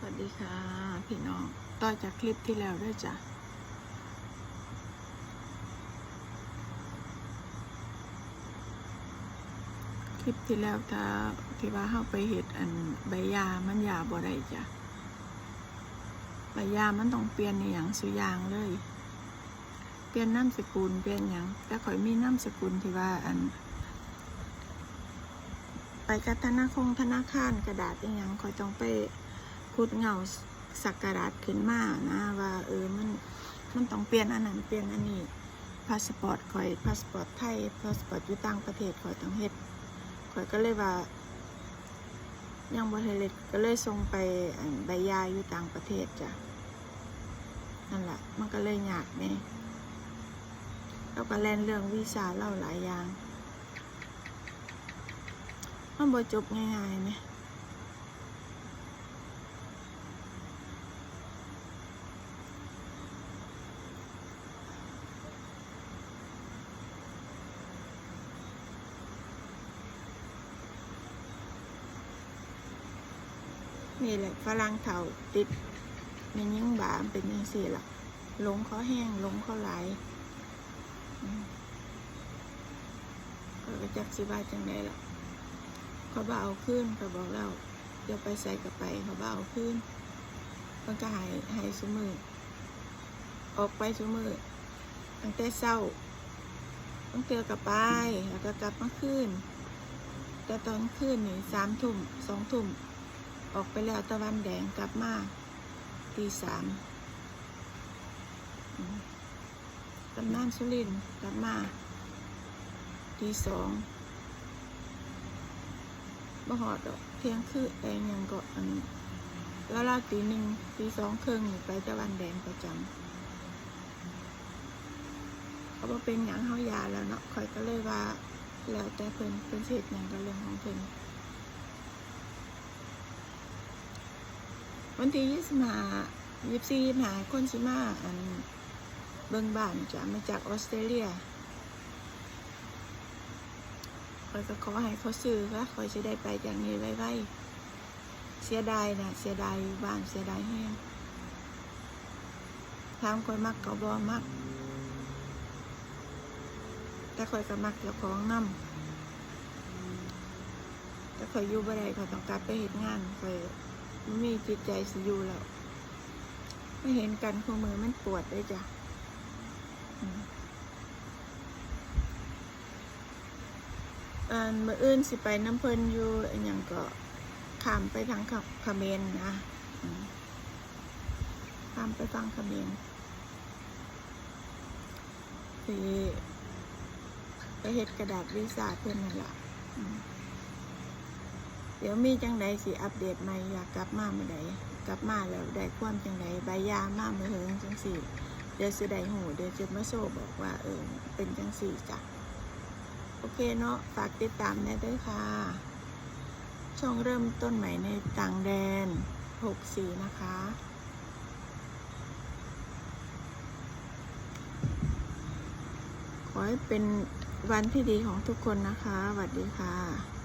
สวัสดีค่ะ พี่น้อง ต่อจากคลิปที่แล้วด้วยจ้ะคลิปที่แล้วถ้าที่ว่าเข้าไปเห็ดอันใบยามันยาบ่ได้จ้ะใบยามันต้องเปลี่ยนในอย่างสุยางเลย เปลี่ยนน้ำสกุลเปลี่ยนอย่างแต่ข่อยมีน้ำสกุลที่ว่าอัน ไปกับธนาคงธนาคารกระดาษอย่างข่อยต้องไป คุดเงาสักการะขึ้นมานะว่าเออมันมันต้องเปลี่ยนอันนั้นเปลี่ยนอันนี้พาสปอร์ตข่อยพาสปอร์ตไทยพาสปอร์ตอยู่ต่างประเทศข่อยต้องเฮ็ดข่อยก็เลยว่ายังบ่ทันเล็ดก็เลยส่งไปใบยาอยู่ต่างประเทศจ้ะนั่นแหละมันก็เลยยากแน่แล้วก็แล่นเรื่องวีซ่าเล่าหลายอย่างมันบ่จบง่ายๆไหม นี่แหละฝรั่งเถาติดมันยิ่งบามเป็นยังสี่ล่ะลงเขาแห้งลงเขาไหลก็จักสิบาจังไดล่ะเขาบ่าเอาขึ้นเขาบอกเราเดี๋ยวไปใส่กับไปเขาบ่าเอาขึ้นมันก็หายหายสมือออกไปสมือตั้งแต่เศร้าต้องเตือกับไปแล้วก็กลับมาขึ้นแต่ตอนขึ้นนี่สามทุ่มสองทุ่ม ออกไปแล้วตะวันแดงกลับมาตีสามตำนานสุรินกลับมาตีสองบ่หอดดอกเที่ยงคือแองยังก็อันแล้วลาตีหนึ่งตีสองครึ่งไปตะวันแดงประจำเขาบอกเป็นหยังเฮายาแล้วเนาะคอยก็เลยว่าแล้วแต่เพิ่นเพิ่นเฮ็ดหยังก็เรื่องของเพิ่น วันที่ยี่สิบห้ายี่สิบสี่ยี่ห้าคนสิมาอันเบิ่งบ้านจะมาจากออสเตรเลียคอยก็ขอให้เขาซื้อค่ะคอยจะได้ไปจากนี้ไว้ๆเสียดายนะเสียดายบ้านเสียดายแห้งถามคอยมักเขาบอมัก แต่คอยก็มักเจ้าของน้ำแต่คอยอยู่บ่ได้คอยต้องกลับไปเหตุงานคอย มีจิตใจสิอยู่แล้วไม่เห็นกันคู่มือมันปวดเลยจ้ะอันมื่ออื่นสิไปน้ำเพลินอยู่อย่างก็ข้ามไปทางเขเมรนะข้ามไปฟังขเมรสิไปเฮ็ดกระดาษวีซ่าเพื่อนนั่นละ เดี๋ยวมีจังใดสิอัปเดตใหม่อยากกลับมาเมื่อใดกลับมาแล้วได้ความจังใดใบยามาเมื่อเฮิงจังสี่เดี๋ยวสิได้หูเดี๋ยวจะมาโซบอกว่าเออเป็นจังสี่จ้ะโอเคเนาะฝากติดตามแน่ด้วยค่ะ ช่องเริ่มต้นใหม่ในต่างแดน 64 นะคะขอให้เป็นวันที่ดีของทุกคนนะคะสวัสดีค่ะ